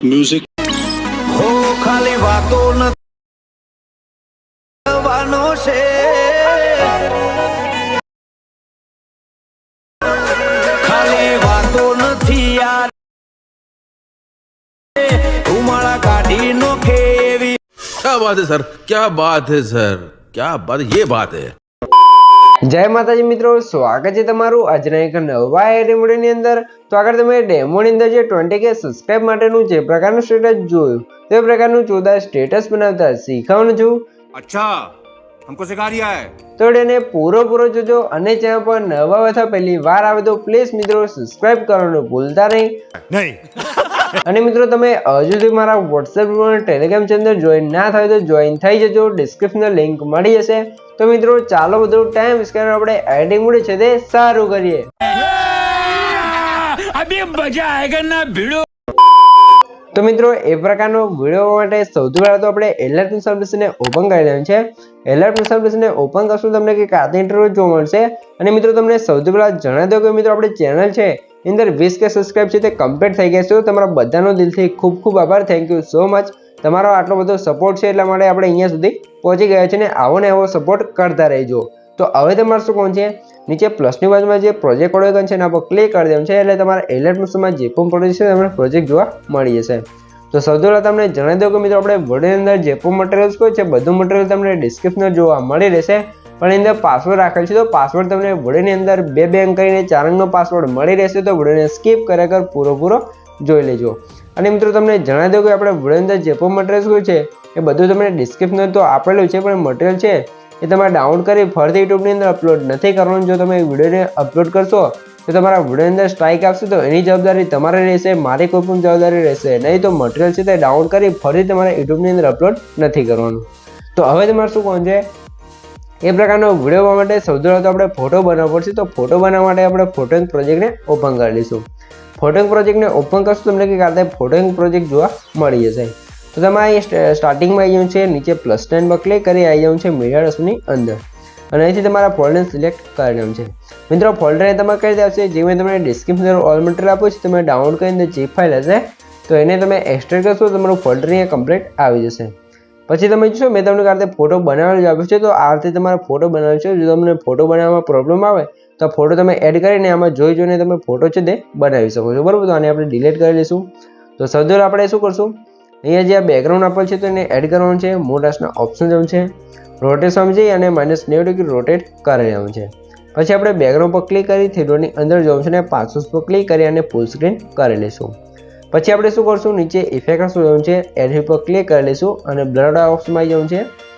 music હો ખાલી વાતો ન કરવાનો છે ખાલી વાતો નથી યાર ઉમાળા કાઢી નોખે એવી क्या बात है सर क्या बात है सर क्या बात ये बात है જય માતાજી મિત્રો સ્વાગત છે તમારું આજના એક નવા રેમોડીની અંદર. તો આગળ તમે ડેમોની અંદર જે ટ્વેન્ટી કે સબસ્ક્રાઈબ માટેનું જે પ્રકારનું સ્ટેટસ જોયું તે પ્રકારનું ચોદા સ્ટેટસ બનાવતા શીખવાનું છું. અચ્છા હમકો સિખા રહ્યા હે તો એને પૂરો પૂરો જોજો અને ચેનલ પર નવા વથા પહેલી વાર આવે તો પ્લીઝ મિત્રો સબસ્ક્રાઈબ કરવાનું ભૂલતા નહીં. નહીં. અને મિત્રો તમે હજુ સુધી મારા વોટ્સએપ ગ્રુપ અને ટેલિગ્રામ ચેનલ જોઈન ના થાય તો જોઈન થઈ જજો ડિસ્ક્રિપ્શનલ લિંક મળી જશે. તો મિત્રો ચાલો બધું ટાઈમ વેસ્ટ આપણે એડિંગ મૂડી છે તે સારું કરીએ. તો મિત્રો એ પ્રકારનો વીડિયો માટે સૌથી પહેલાં તો આપણે એલર્ટ સર્વિસને ઓપન કરી દેવાનું છે. એલર્ટ સર્વિસને ઓપન કરશું તમને કંઈક આ ઇન્ટરવ્યુ જોવા મળશે. અને મિત્રો તમને સૌથી પહેલાં જણાવી દો કે મિત્રો આપણી ચેનલ છે અંદર વીસ કે સબસ્ક્રાઇબ છે તે કમ્પ્લીટ થઈ ગયા છે. તો તમારા બધાનો દિલથી ખૂબ ખૂબ આભાર. થેન્ક યુ સો મચ તમારો આટલો બધો સપોર્ટ છે એટલા માટે આપણે અહીંયા સુધી પહોંચી ગયા છે અને આવો ને આવો સપોર્ટ કરતા રહેજો. તો હવે તમારે શું કોણ છે? નીચે પ્લસની બાજુમાં જે પ્રોજેક્ટ ઓળખન છે એના પર ક્લિક કરી દેવું છે, એટલે તમારા એલર્ટ મોશનમાં જે પણ પ્રોજેક્ટ છે તમને પ્રોજેક્ટ જોવા મળી જશે. તો સૌથી પહેલાં તમને જણાવી દઉં કે મિત્રો, આપણે વિડીયોની અંદર જે પણ મટીરિયલ્સ કોઈ છે, બધું મટીરિયલ તમને ડિસ્ક્રિપ્શન જોવા મળી રહેશે. પણ એની અંદર પાસવર્ડ રાખેલ છે, તો પાસવર્ડ તમને વિડીયોની અંદર બે બે કરીને ચાર અંકનો પાસવર્ડ મળી રહેશે, તો વિડીયોને સ્કીપ કર્યા કર પૂરો પૂરો જોઈ લેજો. અને મિત્રો તમને જણાવી દઉં કે આપણે વડોદરા જે પણ મટીરિયલ્સ કોઈ છે, એ બધું તમને ડિસ્ક્રિપ્શન તો આપેલું છે, પણ મટીરિયલ છે, એ તમારે ડાઉનલોડ કરી ફરીથી યુટ્યુબની અંદર અપલોડ નથી કરવાનું. જો તમે વિડીયોને અપલોડ કરશો, તો તમારા વીડિયો અંદર સ્ટ્રાઇક આપશે, તો એની જવાબદારી તમારે રહેશે, મારી કોઈ પણ જવાબદારી રહેશે નહીં, તો મટીરિયલ છે તે ડાઉનલોડ કરી ફરી તમારે યુટ્યુબની અંદર અપલોડ નથી કરવાનું. તો હવે તમારે શું કોણ છે? એ પ્રકારનો વીડિયો માટે સૌથી પહેલાં તો આપણે ફોટો બનાવવો પડશે, તો ફોટો બનાવવા માટે આપણે ફોટો પ્રોજેક્ટને ઓપન કરી લઈશું. ફોટોઇંગ પ્રોજેક્ટને ઓપન કરશો તમને કંઈક આ ફોટોઇંગ પ્રોજેક્ટ જોવા મળી જશે. તો તમે અહીં સ્ટાર્ટિંગમાં આવી જવું છે, નીચે પ્લસ ટેનમાં ક્લિક કરી આવી જવું છે મીડિયા ડસની અંદર. અને અહીંથી તમારા ફોલ્ડરને સિલેક્ટ કરી દેવાનું છે. મિત્રો ફોલ્ડરને તમારે કરી દેશે જે મેં તમને ડિસ્ક્રિપ્શન ઓલ મટીરિયલ આપ્યું છે, તમે ડાઉનલોડ કરીને જે ફાઇલ હશે, તો એને તમે એક્સટ્રેક્ટ કરશો તમારું ફોલ્ડર અહીંયા કમ્પ્લીટ આવી જશે. પછી તમે જોશો, મેં તમને આ રીતે ફોટો જ આપ્યો છે, તો આ રીતે તમારે ફોટો બનાવ્યો છે. જો તમને ફોટો બનાવવામાં પ્રોબ્લેમ આવે તો ફોટો તમે એડ કરીને આમાં જોઈ જોઈને તમે ફોટો છે તે બનાવી શકો છો. બરાબર? તો આને આપણે ડિલીટ કરી લઈશું તો સૌથી આપણે શું કરશું? અહીંયા જે આ બેકગ્રાઉન્ડ આપેલ છે તો એને એડ કરવાનું છે. મોટાસના ઓપ્શન જવું છે. રોટેટ સમજી અને માઇનસ નેવું ડિગ્રી રોટેટ કરી લેવાનું છે. પછી આપણે બેકગ્રાઉન્ડ પર ક્લિક કરી થિયેટરની અંદર જવું છે અને પાસવર્ડ પર ક્લિક કરી અને ફૂલ સ્ક્રીન કરી લઈશું. પછી આપણે શું કરશું? નીચે ઇફેક્ટ શું જવું છે. એડ પર ક્લિક કરી લઈશું અને બ્લડ ઓપ્શનમાં આવી જવું છે.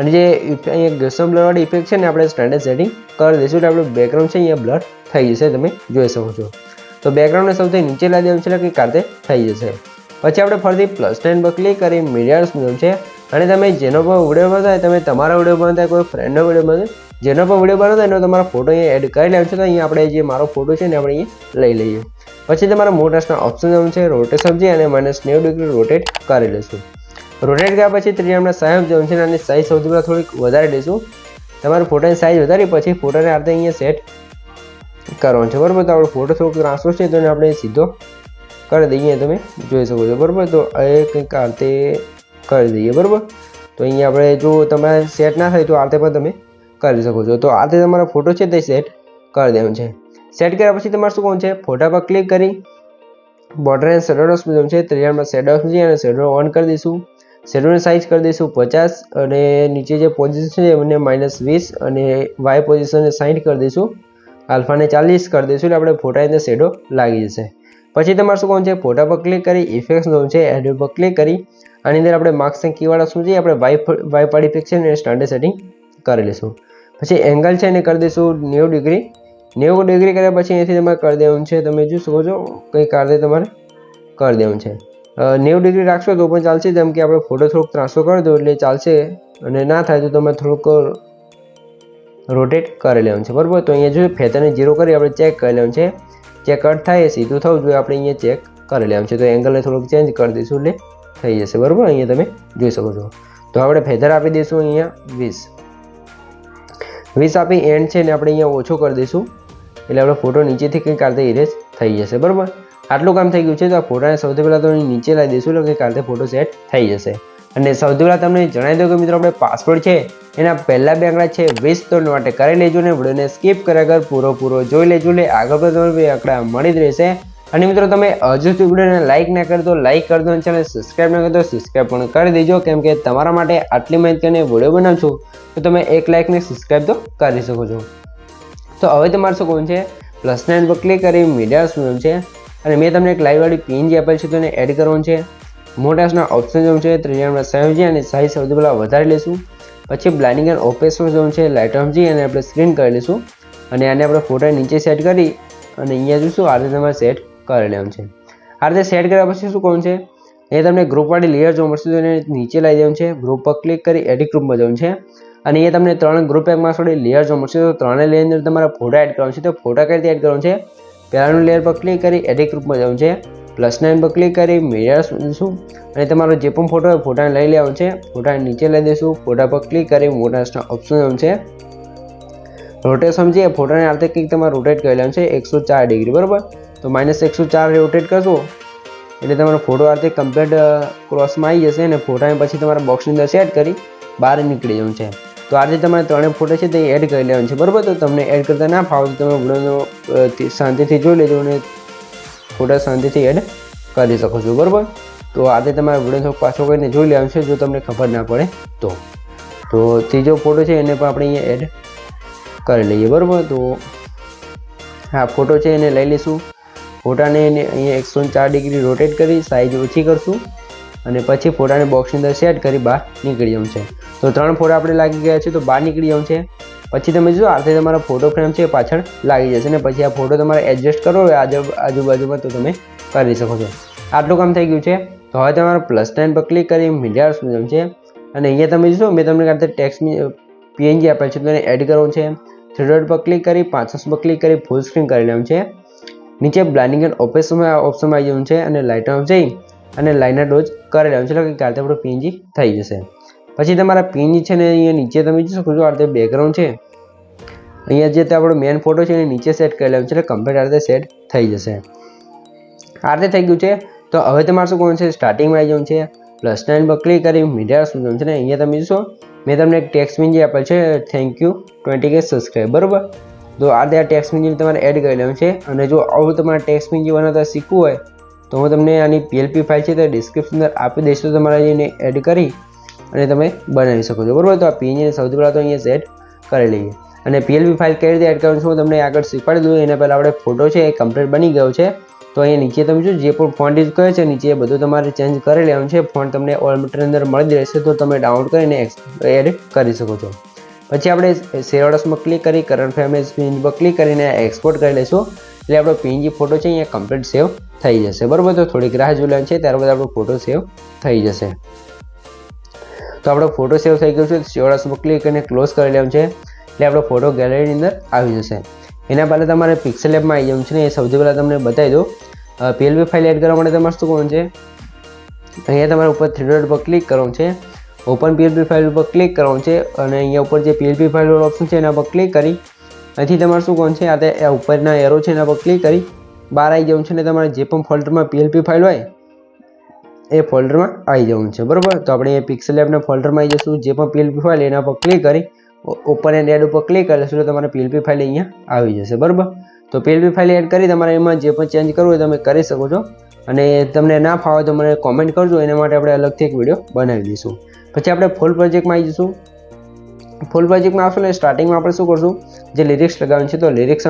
અને જે અહીંયા ગસમ બ્લરવાળી ઇફેક્ટ છે ને, આપણે સ્ટેન્ડર્ડ સેટિંગ કરી દઈશું. એટલે આપણું બેકગ્રાઉન્ડ છે અહીંયા બ્લર થઈ જશે, તમે જોઈ શકો છો. તો બેકગ્રાઉન્ડને સૌથી નીચે લાવી દેવાનું છે, એટલે કે કાતે થઈ જશે. પછી આપણે ફરીથી પ્લસ ટેન પર ક્લિક કરી મીડિયાસ મેળવું છે. અને તમે જેનો પર વીડિયો બનાવતા તમે તમારા વીડિયો બનાવતા કોઈ ફ્રેન્ડનો વીડિયો બનાવતા જેનો પર વીડિયો બનાવતા એનો તમારો ફોટો અહીંયા એડ કરી લેવાનો છે. તો અહીંયા આપણે જે મારો ફોટો છે ને, આપણે અહીંયા લઈ લઈએ. પછી તમારા મોટાસના ઓપ્શન છે રોટેશન છે, અને માઇનસ નેવું ડિગ્રી રોટેટ કરી લઈશું રોટેટ કર્યા પછી ત્રીજા આપણે સાહેબ જવાનું છે અને સાઈઝ સૌથી પહેલાં થોડીક વધારી દઈશું. તમારું ફોટાની સાઈઝ વધારી પછી ફોટાને આપણે અહીંયા સેટ કરવાનું છે. બરાબર? તો આપણો ફોટો થોડોક ત્રાસો છે, તો આપણે સીધો કરી દઈએ. તમે જોઈ શકો છો. બરાબર? તો એ કંઈક આ કરી દઈએ. બરાબર? તો અહીંયા આપણે જો તમારે સેટ ના થાય તો આ પણ તમે કરી શકો છો. તો આ રીતે તમારો ફોટો છે તે સેટ કરી દેવાનો છે. સેટ કર્યા પછી તમારે શું કહું છે? ફોટા પર ક્લિક કરી બોર્ડર એન્ડ શેડોસ છે. ત્રિયામાં શેડોસ છે અને શેડો ઓન કરી દઈશું. શેડોની સાઇઝ કરી દઈશું પચાસ અને નીચે જે પોઝિશન છે એમને માઇનસ વીસ અને વાય પોઝિશનને સાઠ કરી દઈશું. આલ્ફાને ચાલીસ કરી દઈશું એટલે આપણે ફોટા અંદર શેડો લાગી જશે. પછી તમારે શું કહું છે? ફોટા પર ક્લિક કરી ઇફેક્ટ્સનું છે એડિટ પર ક્લિક કરી આની અંદર આપણે માર્ક્સ અને કીવાળા શું છે આપણે વાય વાય પાડી ઇફેક્ટ છે ને સ્ટાન્ડર્ડ સેટિંગ કરી લઈશું. પછી એંગલ છે એને કરી દઈશું નેવું ડિગ્રી નેવું ડિગ્રી કર્યા પછી અહીંથી તમારે કરી દેવાનું છે, તમે જોઈ શકો છો, કંઈક આ તમારે કરી દેવાનું છે. નેવું ડિગ્રી રાખશો તો પણ ચાલશે, જેમ કે આપણે ફોટો થોડોક ત્રાસો કરી દો એટલે ચાલશે. અને ના થાય તો તમે થોડુંક રોટેટ કરી લેવાનું છે, બરાબર? તો અહીંયા જોઈએ ફેતરને જીરો કરી આપણે ચેક કરી લેવાનું છે. ચેક કટ થાય સીધું થવું જોઈએ, આપણે અહીંયા ચેક કરી લેવાનું છે. તો એંગલને થોડુંક ચેન્જ કરી દઈશું એટલે થઈ જશે, બરાબર? અહીંયા તમે જોઈ શકો છો. તો આપણે ફેધર આપી દઈશું અહીંયા વીસ. વીસ આપી એન્ડ છે ને આપણે અહીંયા ઓછો કરી દઈશું. એટલે આપણો ફોટો નીચેથી કંઈક આ રીતે થઈ જશે, બરાબર? આટલું કામ થઈ ગયું છે તો આ ફોટાને સૌથી પહેલાં તો નીચે લાવી દઈશું કે કાલે ફોટો સેટ થઈ જશે. અને સૌથી પહેલાં તમને જણાવી દઉં કે મિત્રો, આપણે પાસપોર્ટ છે, એના પહેલાં બે આંકડા છે વીસ તો માટે કરી લેજો ને વિડીયોને સ્કીપ કર્યા કર પૂરો પૂરો જોઈ લેજો, એટલે આગળ પણ તમને બે આંકડા મળી જ રહેશે. અને મિત્રો, તમે હજુ સુધી વિડીયોને લાઇક ના કરી તો લાઇક કરી દો અને ચેનલ સબસ્ક્રાઇબ ના કરી તો સબસ્ક્રાઈબ પણ કરી દેજો, કેમ કે તમારા માટે આટલી મહેનત કરીને વીડિયો બનાવું છું તો તમે એક લાઇકને સબસ્ક્રાઈબ તો કરી શકો છો. તો હવે તમારે શું કોણ છે? પ્લસ નાઇન પર ક્લિક કરી મીડિયા શું છે. અને મેં તમને એક લાઈવવાળી પિન જે આપેલ છે તેને એડ કરવાનું છે. મોટાસના ઓપ્શન જવું છે, ત્રીજામાં સેવ છે અને સાઈઝ સૌથી પહેલાં વધારી લઈશું. પછી બ્લાઇન્ડિંગ એન્ડ ઓપરેશન જવું છે લાઇટ સમજી અને આપણે સ્ક્રીન કરી લઈશું. અને આને આપણે ફોટા નીચે સેટ કરી અને અહીંયા જોઈશું આ રીતે તમારે સેટ કરી લેવાનું છે. આ રીતે સેટ કર્યા પછી શું કહું છે એ તમને ગ્રુપવાળી લેયર જોવા મળશે, તો એને નીચે લાવી દેવાનું છે. ગ્રુપ પર ક્લિક કરી એડિટ ગ્રુપમાં જવાનું છે. અને એ તમને ત્રણ ગ્રુપ એકમાં થોડી લેયર જોવા મળશે, તો ત્રણેય લેયરની અંદર તમારે ફોટા એડ કરવાનું છે. તો ફોટા કઈ રીતે એડ કરવાનું છે પહેલાંનું લેયર પર ક્લિક કરી એડિટ ગ્રુપમાં જવાનું છે. પ્લસ નાઇન પર ક્લિક કરી મીડિયા શું અને તમારો જે પણ ફોટો હોય ફોટાને લઈ લેવાનો છે. ફોટાને નીચે લઈ દઈશું. ફોટા પર ક્લિક કરી મોટા ઓપ્શન જવાનું છે. રોટેટ સમજીએ. ફોટાને આ રીતે કંઈક તમારે રોટેટ કરી લેવાનું છે. એકસો ચાર ડિગ્રી, બરાબર? તો માઇનસ એકસો ચાર રોટેટ કરશો. એટલે તમારો ફોટો આ રીતે કમ્પ્લીટ ક્રોસમાં આવી જશે અને ફોટાને પછી તમારા બોક્સની અંદર સેટ કરી બહાર નીકળી જવું છે. તો આ રીતે તમારે ત્રણેય ફોટો છે તે એડ કરી લેવાનું છે, બરાબર? તો તમને એડ કરતા ના ફાવે તમે વિડીયોનો શાંતિથી જોઈ લેજો અને ફોટા શાંતિથી એડ કરી શકો છો, બરાબર? તો આ રીતે તમારે વીડિયો પાછો કરીને જોઈ લેવાનું છે, જો તમને ખબર ના પડે તો. તો ત્રીજો ફોટો છે એને પણ આપણે અહીંયા એડ કરી લઈએ, બરાબર? તો હા ફોટો છે એને લઈ લઈશું. ફોટાને એને અહીંયા એકસો ચાર ડિગ્રી રોટેટ કરી સાઈઝ ઓછી કરશું અને પછી ફોટાને બોક્સની અંદર સેટ કરી બહાર નીકળી જવું છે. તો ત્રણ ફોટા આપણે લાગી ગયા છે, તો બહાર નીકળી જવું છે. પછી તમે જો આ તમારો ફોટો ફ્રેમ છે પાછળ લાગી જશે ને પછી આ ફોટો તમારે એડજસ્ટ કરો આજુ, આજુબાજુમાં તો તમે કરી શકો છો. આટલું કામ થઈ ગયું છે. તો હવે તમારો પ્લસ નાઇન પર ક્લિક કરી મીડિયા શું છે. અને અહીંયા તમે જોશો મેં તમને કાંઈ ટેક્સ પીએનજી આપેલ છે, તો એને એડ કરવું છે. થ્રી ડોટ પર ક્લિક કરી પાંચસ પર ક્લિક કરી ફૂલ સ્ક્રીન કરી લેવું છે. નીચે બ્લાઇન્ડિંગ એન્ડ ઓપરેશનમાં ઓપ્શનમાં આવી જવું છે અને લાઇટમાં જઈ અને લાઇનર ડોઝ કરી લેવું છે, એટલે કે કાલે આપણું પીએનજી થઈ જશે. પછી તમારા પિનની છે ને અહીંયા નીચે તમે જોઈ શકો છો, આ રીતે બેકગ્રાઉન્ડ છે. અહીંયા જે આપણો મેન ફોટો છે એને નીચે સેટ કરી લેવાનું છે, એટલે કમ્પ્લીટ આ રીતે સેટ થઈ જશે. આ રીતે થઈ ગયું છે. તો હવે તમારે શું કરવાનું છે? સ્ટાર્ટિંગમાં આવી જવાનું છે. પ્લસ નાઇન પર ક્લિક કરી મીડિયા શું જવું છે ને? અહીંયા તમે જોશો, મેં તમને એક ટેક્સ મિન જે આપેલ છે થેન્ક યુ ટ્વેન્ટી કે સબસ્ક્રાઈબ બરાબર? તો આ રીતે ટેક્સ મિન તમારે એડ કરી લેવાનું છે. અને જો આવું તમારે ટેક્સ મિન બનાવતા શીખવું હોય, તો હું તમને આની પીએલપી ફાઇલ છે તો ડિસ્ક્રિપ્શન અંદર આપી દઈશ. તો તમારે એને એડ કરી અને તમે બનાવી શકો છો. બરાબર? તો આ પીએનજીને સૌથી પહેલાં તો અહીંયા સેટ કરી લઈએ. અને પીએલબી ફાઇલ કઈ રીતે એડ કરવાનું છું તમને આગળ શીખવાડી દઉં એના પહેલાં આપણે ફોટો છે એ કમ્પ્લીટ બની ગયો છે. તો અહીંયા નીચે તમે જો જે પણ ફોન્ટ યુઝ કરે છે, નીચે બધું તમારે ચેન્જ કરી લેવાનું છે. ફોન્ટ તમને ઓલ મીટરની અંદર મળી રહેશે, તો તમે ડાઉનલોડ કરીને એડ કરી શકો છો. પછી આપણે સેવડસમાં ક્લિક કરી કરંટ ફેમેજ પર ક્લિક કરીને એક્સપોર્ટ કરી લઈશું. એટલે આપણો પીએનજી ફોટો છે અહીંયા કમ્પ્લીટ સેવ થઈ જશે. બરાબર? તો થોડીક રાહ જોઈ છે, ત્યારબાદ આપણો ફોટો સેવ થઈ જશે. તો આપણો ફોટો સેવ થઈ ગયો છે. સેવડસમાં ક્લિક કરીને ક્લોઝ કરી લેવાનું છે. એટલે આપણો ફોટો ગેલેરીની અંદર આવી જશે. એના પહેલાં તમારે પિક્સેલ એપમાં આવી જવું છે ને એ સૌથી પહેલાં તમને બતાવી દો પીએલબી ફાઇલ એડ કરવા માટે તમારે શું કરવાનું છે? અહીંયા તમારે ઉપર થ્રી ડોટ પર ક્લિક કરવાનું છે. ઓપન પીએલપી ફાઇલ ઉપર ક્લિક કરવાનું છે અને અહીંયા ઉપર જે પીએલપી ફાઇલ ઓપ્શન છે એના પર ક્લિક કરી. અહીંથી તમારે શું કરવાનું છે? આ તે ઉપરના એરો છે એના પર ક્લિક કરી. બહાર આવી જવું છે ને તમારે જે પણ ફોલ્ડરમાં પીએલપી ફાઇલ હોય એ ફોલ્ડરમાં આવી જવું છે, બરાબર? તો આપણે એ પિક્સલ એપના ફોલ્ડરમાં આવી જશું, જે પણ પીએલપી ફાઇલ એના પર ક્લિક કરી ઓપન એન્ડ એડ ઉપર ક્લિક કરીશું તો તમારે પીએલપી ફાઇલ અહીંયા આવી જશે, બરાબર? તો પીએલપી ફાઇલ એડ કરી તમારે એમાં જે પણ ચેન્જ કરવું હોય તમે કરી શકો છો. અને તમને ના ફાવે તો મને કોમેન્ટ કરજો, એના માટે આપણે અલગથી એક વીડિયો બનાવી દઈશું. પછી આપણે ફૂલ પ્રોજેક્ટમાં આવી જઈશું ફૂલ પ્રોજેક્ટમાં આવશું ને સ્ટાર્ટિંગમાં આપણે શું કરશું? જે લિરિક્સ લગાવવાનું છે તો લિરિક્સ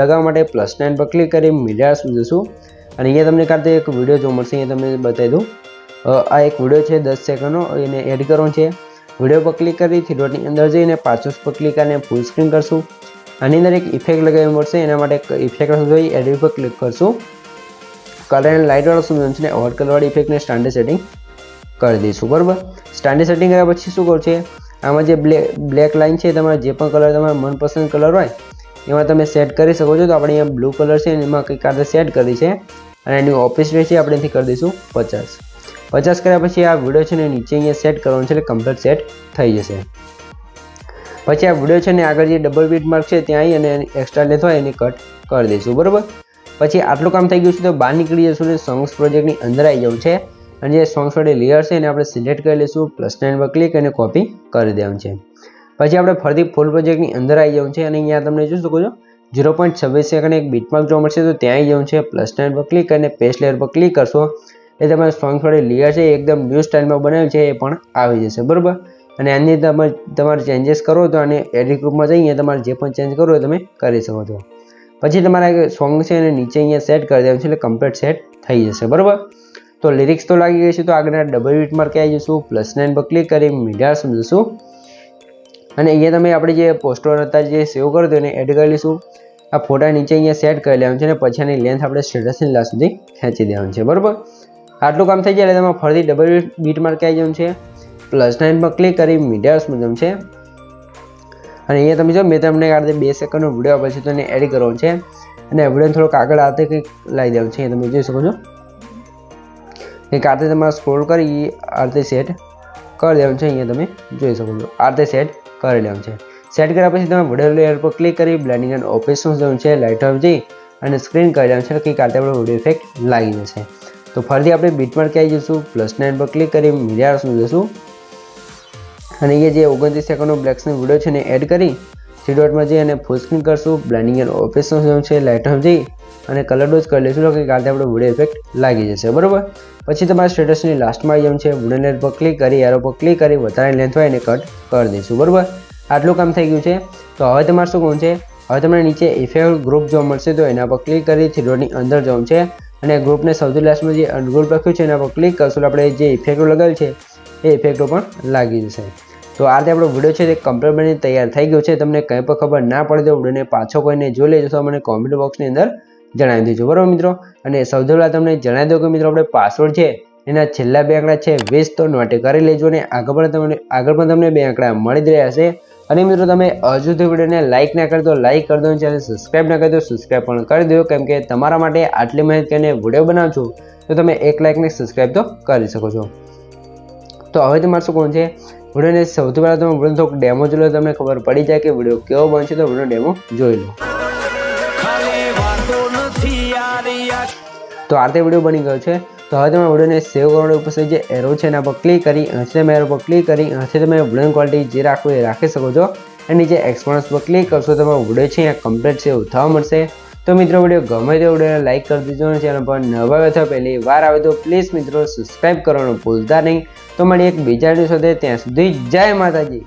લગાવવા માટે પ્લસ નાઇન પર ક્લિક કરી મીડિયા શું જશું. અને અહીંયા તમને કાંતે એક વીડિયો જોવા મળશે, અહીંયા તમને બતાવી દઉં. આ એક વીડિયો છે, દસ સેકન્ડનો, એને એડ કરવાનો છે. વીડિયો પર ક્લિક કરી થ્રીડોટની અંદર જઈને પાછળ પર ક્લિક કરીને ફૂલ સ્ક્રીન કરશું. આની અંદર એક ઇફેક્ટ લગાવવી મળશે, એના માટે ઇફેક્ટ જોઈ એડિટ પર ક્લિક કરશું. કલર એન્ડ લાઇટવાળો શું છે ને ઓવર કલરવાળી ઇફેક્ટને સ્ટાન્ડર્ડ સેટિંગ કરી દઈશું, બરાબર? સ્ટાન્ડર્ડ સેટિંગ કર્યા પછી શું કરવું છે? આમાં જે બ્લેક બ્લેક લાઇન છે, તમારે જે પણ કલર તમારા મનપસંદ કલર હોય એમાં તમે સેટ કરી શકો છો. તો આપણે અહીંયા બ્લુ કલર છે એમાં કંઈક આપણે સેટ કરી છે. અને એની ઓફિસ રેટ છે આપણે અહીંથી કરી દઈશું પચાસ. પચાસ કર્યા પછી આ વીડિયો છે ને નીચે અહીંયા સેટ કરવાનું છે એટલે કમ્પ્લીટ સેટ થઈ જશે. પછી આ વીડિયો છે ને આગળ જે ડબલ બીટ માર્ક છે ત્યાં આવી અને એક્સ્ટ્રા લેતો હોય એને કટ કરી દઈશું. બરાબર? પછી આટલું કામ થઈ ગયું છે તો બહાર નીકળી જશું ને સોંગ્સ પ્રોજેક્ટની અંદર આવી જવું છે. અને જે સોંગ્સ વાળી લેયર છે એને આપણે સિલેક્ટ કરી લઈશું. પ્લસ નાઇન પર ક્લિક અને કોપી કરી દેવાનું છે. પછી આપણે ફરીથી ફૂલ પ્રોજેક્ટની અંદર આવી જવું છે અને અહીંયા તમને જોઈ શકો છો. ઝીરો પોઈન્ટ છવ્વીસ સેકન્ડ એક બીટમાર્ક જોવા મળશે તો ત્યાં આવી જવું છે. પ્લસ નાઇન પર ક્લિક અને પેસ્ટ લેયર પર ક્લિક કરશો. એ તમારે સોંગ થોડી લેયર છે એકદમ ન્યૂ સ્ટાઇલમાં બનાવ્યું છે એ પણ આવી જશે, બરાબર? અને આની તમે તમારે ચેન્જીસ કરો તો અને એડિટ ગ્રુપમાં જઈને તમારે જે પણ ચેન્જ કરવું હોય તમે કરી શકો છો. પછી તમારા સોંગ છે એને નીચે અહીંયા સેટ કરી દેવાનું છે એટલે કમ્પ્લીટ સેટ થઈ જશે, બરાબર? તો લિરિક્સ તો લાગી ગઈ છે તો આગળના ડબલ બીટ માર્કે આવી જઈશું પ્લસ નાઇન પર ક્લિક કરી મીડિયા સમજીશું. અને અહીંયા તમે આપણે જે પોસ્ટર હતા જે સેવ કર્યું હતું એને એડ કરી લઈશું. આ ફોટા નીચે અહીંયા સેટ કરી લેવાનું છે અને પછી આની લેન્થ આપણે સ્ટેટસની લાસ્ટ સુધી ખેંચી દેવાનું છે, બરાબર? આટલું કામ થઈ જાય એટલે તમારે ફરીથી ડબલ બીટ માર્કે આવી જવાનું છે. પ્લસ નાઇન પર ક્લિક કરી મીડિયા મુજબ છે. અને અહીંયા તમે જો, મેં તમને આ રીતે બે સેકન્ડનો વીડિયો પછી તો એને એડ કરવાનો છે. અને વીડિયો થોડોક આગળ આ રીતે કંઈક લાવી દેવાનું છે તમે જોઈ શકો છો. કંઈક આ રીતે તમારે સ્ક્રોલ કરી આ રીતે સેટ કરી દેવાનું છે, અહીંયા તમે જોઈ શકો છો. આ રીતે સેટ કરી લેવાનું છે. સેટ કર્યા પછી તમે વીડિયો લેયર પર ક્લિક કરી બ્લેન્ડિંગ એન્ડ ઓપરેશન્સ જવાનું છે લાઇટ ઓફ જઈ અને સ્ક્રીન કરી લેવાનું છે કે રીતે આપણે વીડિયો ઇફેક્ટ લાગી જશે તો ફરીથી આપણે બીટમાર્ક આવી જઈશું? પ્લસ નાઇન પર ક્લિક કરી મીડિયા જઈશું. અને એ જે ઓગણત્રીસ સેકન્ડનો બ્લેક્સનો વીડિયો છે ને એડ કરી થ્રી ડોટમાં જઈ અને ફૂલ સ્ક્રીન કરશું. બ્લેન્ડિંગ એન્ડ ઓપરેશન છે લાઇટમાં જઈ અને કલર ડોઝ કરી લઈશું કે કાલે આપણે વુડે ઇફેક્ટ લાગી જશે. બરાબર? પછી તમારા સ્ટેટસની લાસ્ટમાં જેમ છે વુડન લેન્થ પર ક્લિક કરી એરો પર ક્લિક કરી, વધારે લેન્થ હોય એને કટ કરી દઈશું. બરાબર? આટલું કામ થઈ ગયું છે. તો હવે તમારે શું કહું છે? હવે તમને નીચે ઇફેક્ટ ગ્રુપ જોવા મળશે તો એના પર ક્લિક કરી થ્રી ડોટની અંદર જવું છે. અને ગ્રુપને સૌથી લાસ્ટમાં જે અનગ્રુપ લખ્યું છે એના પર ક્લિક કરશું આપણે જે ઇફેક્ટો લગાવેલ છે, એ ઇફેક્ટો પણ લાગી જશે. તો આ રીતે આપણો વીડિયો છે તે કમ્પ્લીટ બની તૈયાર થઈ ગયો છે. તમને કંઈ પણ ખબર ના પડે તો વિડીયોને પાછો કોઈને જોઈ લેજો. તો મને કોમેન્ટ બોક્સની અંદર જણાવી દેજો. બરાબર મિત્રો? અને સૌથી પહેલાં તમને જણાવી દો કે મિત્રો, આપણે પાસવર્ડ છે એના છેલ્લા બે આંકડા છે. વીસ તો નોટે કરી લેજો અને આગળ પણ તમને, આગળ પણ તમને બે આંકડા મળી જ રહ્યા હશે અને મિત્રો, તમે હજુ સુધી વિડીયોને લાઇક ના કરી દો લાઇક કરી દો ચેનલ સબસ્ક્રાઇબ ના કરી દો સબસ્ક્રાઈબ પણ કરી દો. કેમ કે તમારા માટે આટલી મહેનત કરીને વીડિયો બનાવજો, તો તમે એક લાઇકને સબસ્ક્રાઈબ તો કરી શકો છો. તો હવે તમારે શું કોણ છે? વિડીયોને સૌથી પહેલાં તમે વીડિયો થોડોક ડેમો જોઈ લો, તમને ખબર પડી જાય કે વીડિયો કેવો બનશે, તો વીડિયો ડેમો જોઈ લો. તો આ રીતે વીડિયો બની ગયો છે. તો હવે તમે વિડીયોને સેવ કરવાની ઉપર જે એરો છે, એના પર ક્લિક કરી અહીંથી તમે એરો પર ક્લિક કરી અહીંથી તમે વીડિયો ક્વોલિટી જે રાખવું એ રાખી શકો છો. અને નીચે એક્સપોનસ પર ક્લિક કરશો તમારો વીડિયો છે અહીંયા કમ્પ્લીટ સેવ થવા મળશે. તો મિત્રો, વીડિયો ગમે તે વિડીયોને લાઇક કરી દીધો અને ચેનલ પર નવા આવે પહેલી વાર આવે તો પ્લીઝ મિત્રો સબસ્ક્રાઈબ કરવાનું ભૂલતા નહીં. તો મળી એક બીજા દિવસો ત્યાં સુધી જય માતાજી.